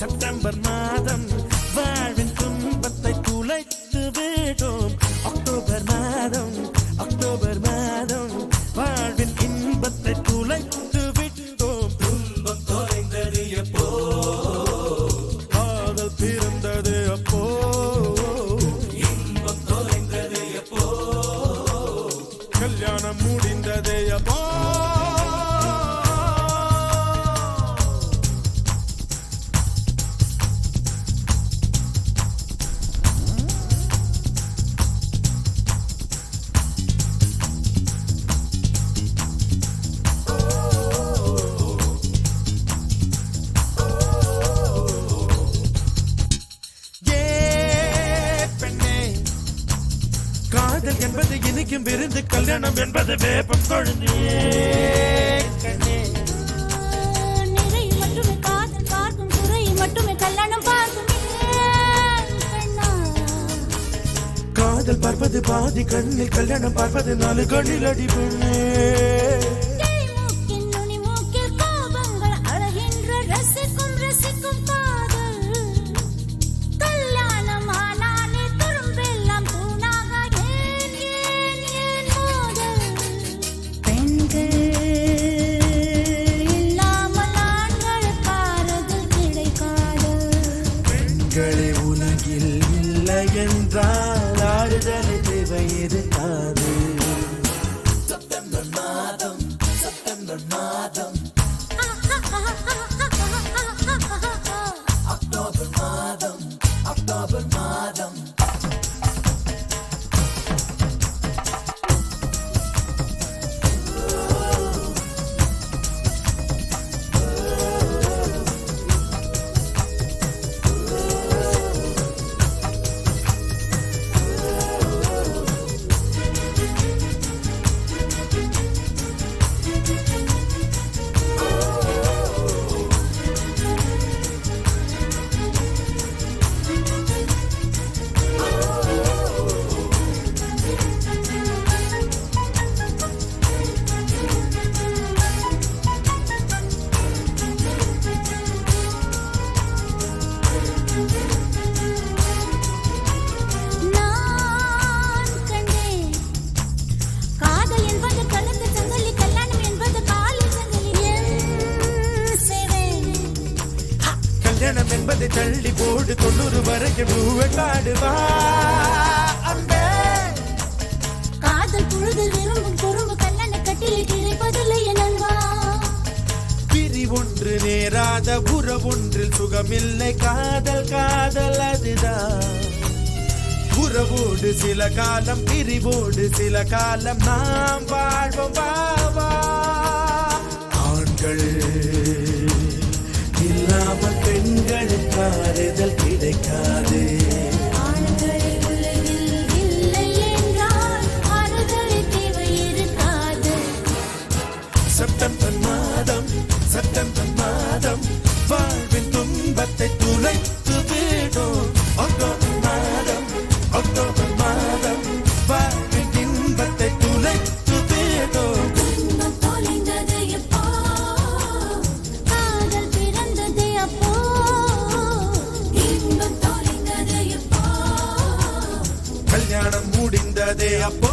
September மாதம் வாழ்வின் துன்பத்தை துளைத்து விடும் அக்டோபர் மாதம் அக்டோபர் மாதம் வாழ்வின் இன்பத்தை துளைத்து விட்டோம். துன்பம் தொலைந்தது எப்போ? காதல் பிறந்தது அப்போ இன்பம் தொலைந்தது எப்போ? கல்யாணம் முடிந்தது அப்போ இனிக்கும் விருந்து கல்யாணம் என்பது வேப்பம் கொழுந்தே காதல் பார்ப்பது பாதி கண்ணில் கல்யாணம் பார்ப்பது நாலு கண்ணில் அடி பெண்களே உலகில் இல்லை என்றால் ஆறுதலை தேவை இருக்காது. நான் என்பதை தள்ளி போடு தொண்ணூறு வரைக்கும் பூவை காடுவா. அன்பே காதல் புழுதில் விரும்பும் குறும்பு கல்லணை கட்டில் கிடைப்பதில்லை என் அன்பா. பிரி ஒன்று நேராத உறவொன்றில் சுகமில்லை. காதல் காதல் அதுதான். உறவோடு சில காலம் பிரிவோடு சில காலம் நாம் வாழ்வோம். பாவா கல்யாணம் முடிந்ததே அப்போ